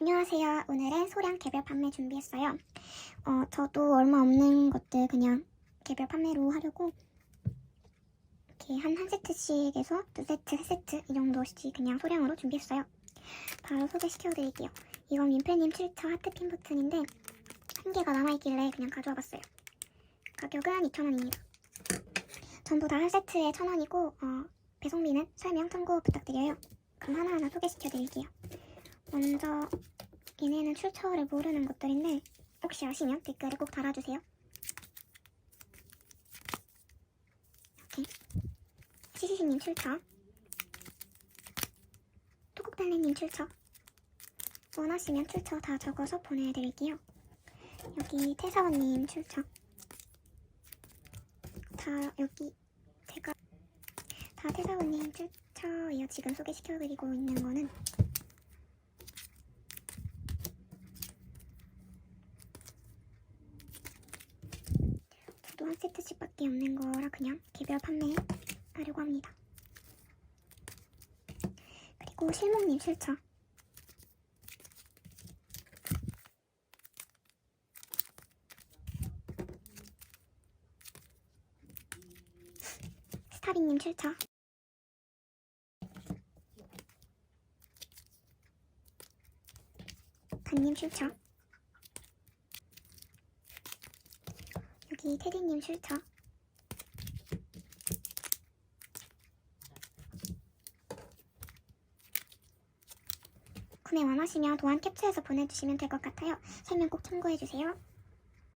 안녕하세요. 오늘은 소량 개별 판매 준비했어요. 어, 저도 얼마 없는 것들 그냥 개별 판매로 하려고 이렇게 한 한 세트씩에서 두 세트, 세 세트 이 정도씩 그냥 소량으로 준비했어요. 바로 소개시켜 드릴게요. 이건 민폐님 7차 하트핀 버튼인데 한 개가 남아있길래 그냥 가져와 봤어요. 가격은 2,000원입니다. 전부 다 한 세트에 1,000원이고 어, 배송비는 설명 참고 부탁드려요. 그럼 하나하나 소개시켜 드릴게요. 먼저 얘네는 출처를 모르는 것들인데 혹시 아시면 댓글에 꼭 달아주세요. 이렇게 시시시님 출처 토국달래님 출처 원하시면 출처 다 적어서 보내드릴게요. 여기 태사원님 출처 다 여기 제가 다 태사원님 출처예요. 지금 소개시켜드리고 있는 거는 저도 한 세트씩 밖에 없는 거라 그냥 개별 판매하려고 합니다. 그리고 실목님 출처. 스타리님 출처. 간님 출처 여기 테디님 출처 구매 원하시면 도안 캡처해서 보내주시면 될 것 같아요. 설명 꼭 참고해주세요.